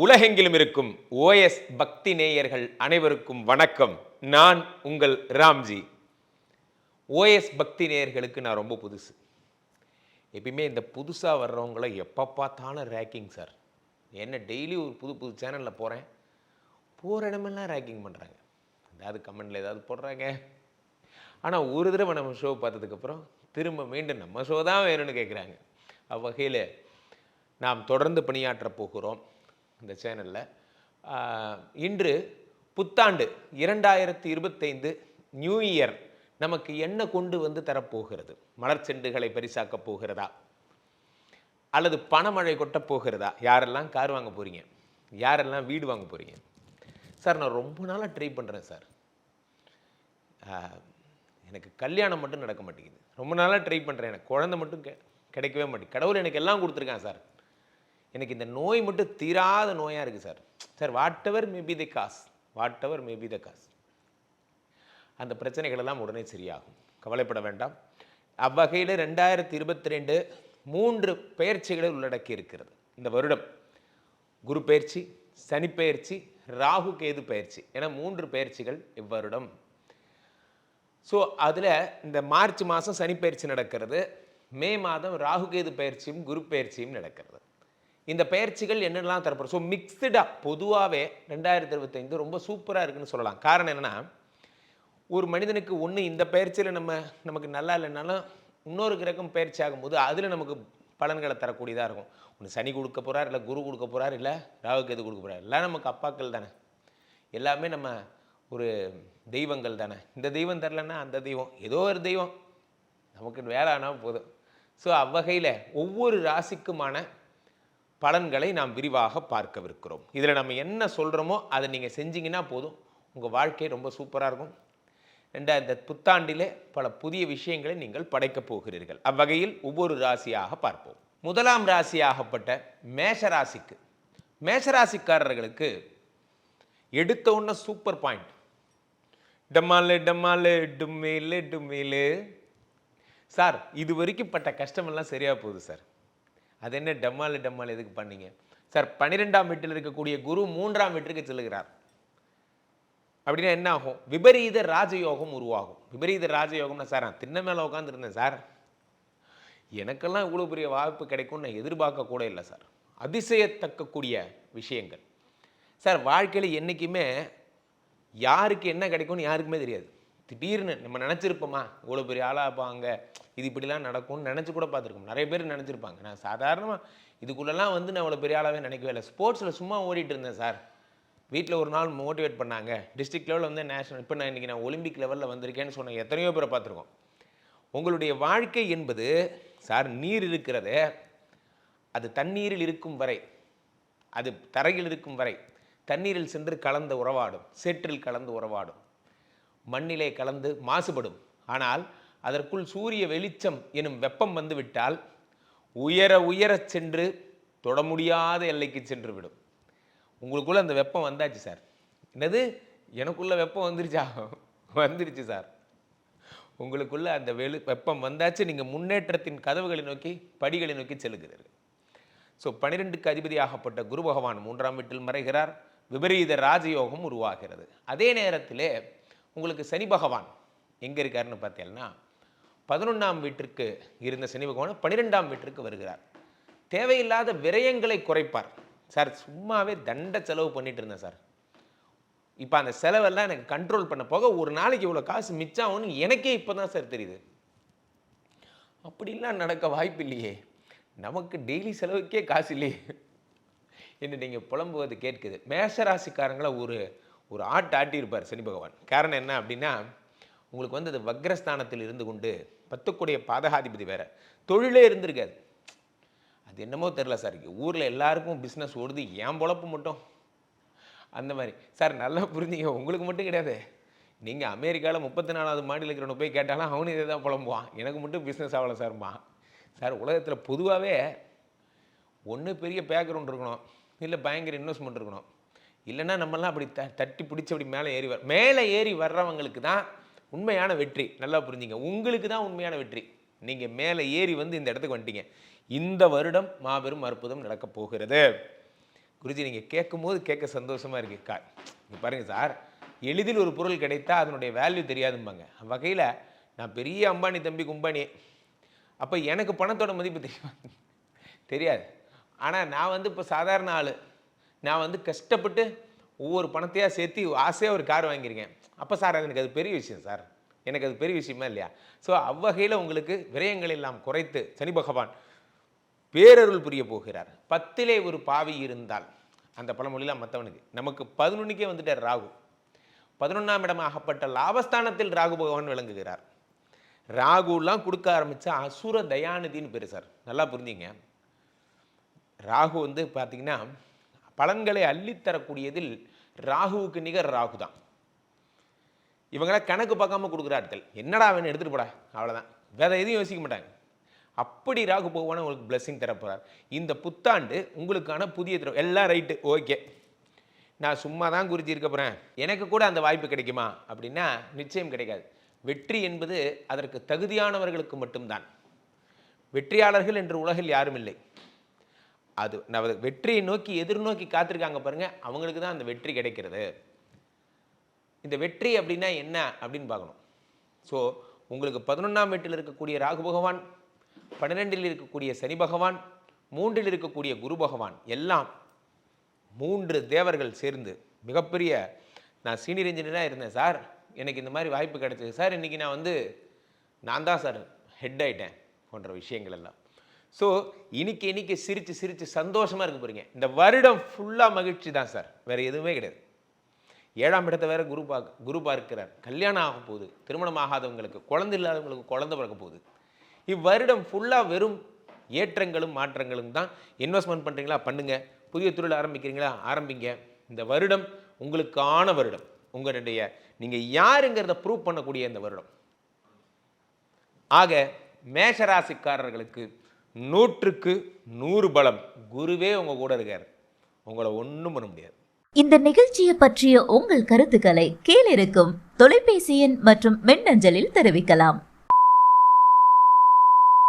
உலகெங்கிலும் இருக்கும் ஓஎஸ் பக்தி நேயர்கள் அனைவருக்கும் வணக்கம். நான் உங்கள் ராம்ஜி. ஓஎஸ் பக்தி நேயர்களுக்கு நான் ரொம்ப புதுசு. எப்பயுமே இந்த புதுசாக வர்றவங்கள எப்போ பார்த்தாலும் ரேக்கிங் சார் என்ன டெய்லி ஒரு புது புது சேனலில் போகிறேன் போகிற இடமெல்லாம் ரேக்கிங் பண்ணுறாங்க ஏதாவது கமெண்டில் ஏதாவது போடுறாங்க. ஆனால் ஒரு தடவை நம்ம ஷோ பார்த்ததுக்கப்புறம் திரும்ப மீண்டும் நம்ம ஷோ தான் வேணும்னு கேட்குறாங்க அவ்வகையில் நாம் தொடர்ந்து பணியாற்ற போகிறோம். இந்த சேனலில். இன்று புத்தாண்டு இரண்டாயிரத்தி இருபத்தைந்து நியூ இயர் நமக்கு என்ன கொண்டு வந்து தரப்போகிறது? மலர் செண்டுகளை பரிசாக்கப் போகிறதா? அல்லது பணமழை கொட்ட போகிறதா? யாரெல்லாம் கார் வாங்க போகிறீங்க யாரெல்லாம் வீடு வாங்க போகிறீங்க சார் நான் ரொம்ப நாளாக ட்ரை பண்ணுறேன் சார். எனக்கு கல்யாணம் மட்டும் நடக்க மாட்டேங்குது. ரொம்ப நாளாக ட்ரை பண்ணுறேன் எனக்கு குழந்தை மட்டும் கெ- கிடைக்கவே மாட்டேங்குது. கடவுள் எனக்கு எல்லாம் கொடுத்துருக்கான் சார். எனக்கு இந்த நோய் மட்டும் தீராத நோயாக இருக்குது sir. Sir whatever maybe the cause whatever maybe the cause அந்த பிரச்சனைகள் எல்லாம் உடனே சரியாகும். கவலைப்பட வேண்டாம். அவ்வகையில் ரெண்டாயிரத்தி இருபத்தி ரெண்டு மூன்று பெயர்ச்சிகளை உள்ளடக்கி இருக்கிறது. இந்த வருடம் குரு பயிற்சி சனி ராகு கேது பயிற்சி என மூன்று பெயர்ச்சிகள் இவ்வருடம். ஸோ அதில் இந்த மார்ச் மாதம் சனி பயிற்சி நடக்கிறது. மே மாதம் ராகு கேது பயிற்சியும் குரு பயிற்சியும் நடக்கிறது. இந்த பயிற்சிகள் என்னெல்லாம் தரப்படும் ஸோ மிக்சடாக பொதுவாகவே ரெண்டாயிரத்தி இருபத்தைந்து ரொம்ப சூப்பராக இருக்குன்னு சொல்லலாம். காரணம் என்னென்னா ஒரு மனிதனுக்கு ஒன்று இந்த பயிற்சியில் நம்ம நமக்கு நல்லா இல்லைனாலும் இன்னொரு கிரகம் பயிற்சி ஆகும்போது அதில் நமக்கு பலன்களை தரக்கூடியதாக இருக்கும். ஒன்று சனி கொடுக்க போகிறார் இல்லை குரு கொடுக்க போகிறார் இல்லை ராகு எது கொடுக்க போகிறார் எல்லாம் நமக்கு அப்பாக்கள் தானே. எல்லாமே நம்ம ஒரு தெய்வங்கள் தானே. இந்த தெய்வம் தரலன்னா அந்த தெய்வம் ஏதோ ஒரு தெய்வம். நமக்கு வேலை ஆனால் போதும். ஸோ அவ்வகையில் ஒவ்வொரு ராசிக்குமான பலன்களை நாம் விரிவாக பார்க்கவிருக்கிறோம். இதில் நம்ம என்ன சொல்கிறோமோ அதை நீங்கள் செஞ்சீங்கன்னா போதும். உங்கள் வாழ்க்கை ரொம்ப சூப்பராக இருக்கும். ரெண்டா இந்த புத்தாண்டிலே பல புதிய விஷயங்களை நீங்கள் படைக்கப் போகிறீர்கள். அவ்வகையில் ஒவ்வொரு ராசியாக பார்ப்போம். முதலாம் ராசியாகப்பட்ட மேஷ ராசிக்கு மேஷராசிக்காரர்களுக்கு எடுத்த உடனே சூப்பர் பாயிண்ட். டம்மாலு டம்மாலு டும்மேலு டும்மேலு. சார் இது வரைக்கும் பட்ட கஷ்டமெல்லாம் சரியாக போகுது சார். அது என்ன டம்மால் டம்மால் எதுக்கு பண்ணீங்க? சார் பன்னிரெண்டாம் வீட்டில் இருக்கக்கூடிய குரு மூன்றாம் வீட்டிற்கு செல்லுகிறார். அப்படின்னா என்ன ஆகும் விபரீத ராஜயோகம் உருவாகும். விபரீத ராஜயோகம்னா சார் நான் தின்ன மேலே உட்காந்துருந்தேன் சார். எனக்கெல்லாம் இவ்வளோ பெரிய வாய்ப்பு கிடைக்கும்னு நான் எதிர்பார்க்க கூட இல்லை சார். அதிசயத்தக்கக்கூடிய விஷயங்கள். சார் வாழ்க்கையில் என்றைக்குமே யாருக்கு என்ன கிடைக்கும்னு யாருக்குமே தெரியாது. திடீர்னு நம்ம நினச்சிருப்போமா? இவ்வளோ பெரிய ஆளாக இருப்பாங்க இது இப்படிலாம் நடக்கும்னு நினச்சி கூட பார்த்துருக்கோம். நிறைய பேர் நினச்சிருப்பாங்க. நான் சாதாரணமாக இதுக்குள்ளெல்லாம் வந்து நான் இவ்வளோ பெரிய ஆளாகவே நினைக்கவே இல்லை. ஸ்போர்ட்ஸில் சும்மா ஓடிட்டு இருந்தேன் சார். வீட்டில் ஒரு நாள் மோட்டிவேட் பண்ணாங்க. டிஸ்ட்ரிக்ட் லெவலில் வந்து நேஷனல் இப்போ நான் இன்றைக்கி நான் ஒலிம்பிக் லெவலில் வந்திருக்கேன்னு சொன்ன எத்தனையோ பேரை பார்த்துருக்கோம். உங்களுடைய வாழ்க்கை என்பது சார் நீர் இருக்கிறது அது தண்ணீரில் இருக்கும் வரை அது தரையில் இருக்கும் வரை தண்ணீரில் சென்று கலந்து உறவாடும் சேற்றில் கலந்து உறவாடும். மண்ணிலே கலந்து மாசுபடும். ஆனால் அதற்குள் சூரிய வெளிச்சம் எனும் வெப்பம் வந்துவிட்டால் உயர உயரச் சென்று தொட முடியாத எல்லைக்கு சென்று விடும் உங்களுக்குள்ள அந்த வெப்பம் வந்தாச்சு சார். என்னது? எனக்குள்ள வெப்பம் வந்துருச்சா? வந்துருச்சு சார். உங்களுக்குள்ள அந்த வெளி வெப்பம் வந்தாச்சு. நீங்கள் முன்னேற்றத்தின் கதவுகளை நோக்கி படிகளை நோக்கி செல்கிறீர்கள் ஸோ பனிரெண்டுக்கு அதிபதியாகப்பட்ட குரு பகவான் மூன்றாம் வீட்டில் மறைகிறார். விபரீத ராஜயோகம் உருவாகிறது. அதே நேரத்திலே உங்களுக்கு சனி பகவான் எங்கே இருக்காருன்னு பார்த்தீங்கன்னா பதினொன்றாம் வீட்டிற்கு இருந்த சனி பகவான் பன்னிரெண்டாம் வீட்டிற்கு வருகிறார். தேவையில்லாத விரயங்களை குறைப்பார். சார் சும்மாவே தண்ட செலவு பண்ணிட்டு இருந்தேன் சார். இப்போ அந்த செலவெல்லாம் எனக்கு கண்ட்ரோல் பண்ண போக ஒரு நாளைக்கு இவ்வளோ காசு மிச்சம் எனக்கே இப்போ தான் சார் தெரியுது. அப்படிலாம் நடக்க வாய்ப்பு இல்லையே. நமக்கு டெய்லி செலவுக்கே காசு இல்லையே. என்று நீங்கள் புலம்புவது கேட்குது. மேஷராசிக்காரங்களை ஒரு ஒரு ஆட்டு ஆட்டியிருப்பார் சனி பகவான். காரணம் என்ன அப்படின்னா உங்களுக்கு வந்து அது வக்ரஸ்தானத்தில் இருந்து கொண்டு பத்துக்குடைய பாதகாதிபதி வேற. தொழிலே இருந்திருக்காது. அது என்னமோ தெரில சார். ஊரில் எல்லாருக்கும் பிஸ்னஸ் ஓடுது. ஏன் பொழப்பு மட்டும்? அந்த மாதிரி. சார் நல்லா புரிஞ்சுங்க. உங்களுக்கு மட்டும் கிடையாது. நீங்கள் அமெரிக்காவில் முப்பத்தி நாலாவது மாடியில் இருக்கிறவனை போய் கேட்டாலும் அவனும் இதே தான் புலம்புவான். எனக்கு மட்டும் பிஸ்னஸ் ஆகலை சார்மா சார் உலகத்தில் பொதுவாகவே ஒன்று பெரிய பேக்ரவுண்ட் இருக்கணும். இல்லை பயங்கர இன்வெஸ்ட்மெண்ட் இருக்கணும். இல்லைன்னா நம்மலாம் அப்படி த தட்டி பிடிச்சி அப்படி மேலே ஏறி வர மேலே ஏறி வர்றவங்களுக்கு தான் உண்மையான வெற்றி. நல்லா புரிஞ்சுங்க. உங்களுக்கு தான் உண்மையான வெற்றி. நீங்கள் மேலே ஏறி வந்து இந்த இடத்துக்கு வந்துட்டீங்க. இந்த வருடம் மாபெரும் அற்புதம் நடக்கப் போகிறது. குருஜி நீங்கள் கேட்கும் போது கேட்க சந்தோஷமாக இருக்கு. கா இங்க பாருங்கள் சார். எளிதில் ஒரு பொருள் கிடைத்தா அதனுடைய வேல்யூ தெரியாதும்பாங்க. வகையில் நான் பெரிய அம்பானி தம்பி கும்பானி அப்போ எனக்கு பணத்தோட மதிப்பு தெரியுமா. தெரியாது. ஆனால் நான் வந்து இப்போ சாதாரண ஆள். நான் வந்து கஷ்டப்பட்டு ஒவ்வொரு பணத்தையாக சேர்த்து ஆசையாக ஒரு கார் வாங்கியிருக்கேன். அப்போ சார் அது எனக்கு அது பெரிய விஷயம் சார் எனக்கு அது பெரிய விஷயமா இல்லையா? ஸோ அவ்வகையில் உங்களுக்கு விரயங்கள் எல்லாம் குறைத்து சனி பகவான் பேரருள் புரிய போகிறார். பத்திலே ஒரு பாவி இருந்தால் அந்த பழமொழிலாம் மற்றவனுக்கு நமக்கு பதினொன்றுக்கே வந்துட்டார் ராகு. பதினொன்றாம் இடம் ஆகப்பட்ட லாபஸ்தானத்தில் ராகு பகவான் விளங்குகிறார். ராகுலாம் கொடுக்க ஆரம்பித்த அசுர தயாநிதின்னு பேர் சார் நல்லா புரிஞ்சிங்க. ராகு வந்து பார்த்திங்கன்னா பலன்களை அள்ளித்தரக்கூடியதில் ராகுவுக்கு நிகர் ராகு தான். இவங்களாம் கணக்கு பார்க்காம கொடுக்குற ஆட்கள். என்னடா அவன் எடுத்துகிட்டு போடா? அவ்வளோதான் வேற எதையும் யோசிக்க மாட்டாங்க. அப்படி ராகு பகவான் உங்களுக்கு blessing தரப்போகிறார் இந்த புத்தாண்டு உங்களுக்கான புதிய திறவு எல்லாம் ரைட்டு ஓகே நான் சும்மா தான் குறிச்சி இருக்க போகிறேன் எனக்கு கூட அந்த வாய்ப்பு கிடைக்குமா? அப்படின்னா நிச்சயம் கிடைக்காது. வெற்றி என்பது அதற்கு தகுதியானவர்களுக்கு மட்டும்தான். வெற்றியாளர்கள் என்று உலகில் யாரும் இல்லை. அது நமது வெற்றியை நோக்கி எதிர்நோக்கி காத்திருக்காங்க பாருங்கள் அவங்களுக்கு தான் அந்த வெற்றி கிடைக்கிறது. இந்த வெற்றி அப்படின்னா என்ன அப்படின்னு பார்க்கணும். ஸோ உங்களுக்கு பதினொன்றாம் வீட்டில் இருக்கக்கூடிய ராகு பகவான் பன்னிரெண்டில் இருக்கக்கூடிய சனி பகவான் மூன்றில் இருக்கக்கூடிய குரு பகவான் எல்லாம் மூன்று தேவர்கள் சேர்ந்து மிகப்பெரிய நான் சீனியர் இன்ஜினியராக இருந்தேன் சார். எனக்கு இந்த மாதிரி வாய்ப்பு கிடைச்சது. சார் இன்றைக்கி நான் வந்து நான் தான் சார் ஹெட் ஆயிட்டேன் போன்ற விஷயங்கள் எல்லாம். ஸோ இன்னைக்கு இன்னைக்கு சிரித்து சிரித்து சந்தோஷமாக இருக்க போகிறீங்க இந்த வருடம் ஃபுல்லாக மகிழ்ச்சி தான் சார் வேறு எதுவுமே கிடையாது. ஏழாம் இடத்தை வேறு குரு பார்க்க குரு பார்க்கிறார். கல்யாணம் ஆக போகுது. திருமணம் ஆகாதவங்களுக்கு குழந்தை இல்லாதவங்களுக்கு குழந்தை பிறக்க போகுது. இவ்வருடம் ஃபுல்லாக வெறும் ஏற்றங்களும் மாற்றங்களும் தான். இன்வெஸ்ட்மெண்ட் பண்ணுறீங்களா பண்ணுங்கள் புதிய தொழில் ஆரம்பிக்கிறீங்களா? ஆரம்பிங்க. இந்த வருடம் உங்களுக்கான வருடம். உங்களுடைய நீங்கள் யாருங்கிறத ப்ரூவ் பண்ணக்கூடிய இந்த வருடம். ஆக மேஷராசிக்காரர்களுக்கு நூற்றுக்கு நூறு பலம். குருவே உங்க கூட இருக்கார். உங்களை ஒன்றும் பண்ண முடியாது. இந்த நிகழ்ச்சியை பற்றிய உங்கள் கருத்துக்களை கீழிருக்கும் தொலைபேசி எண் மற்றும் மின்னஞ்சலில் தெரிவிக்கலாம்.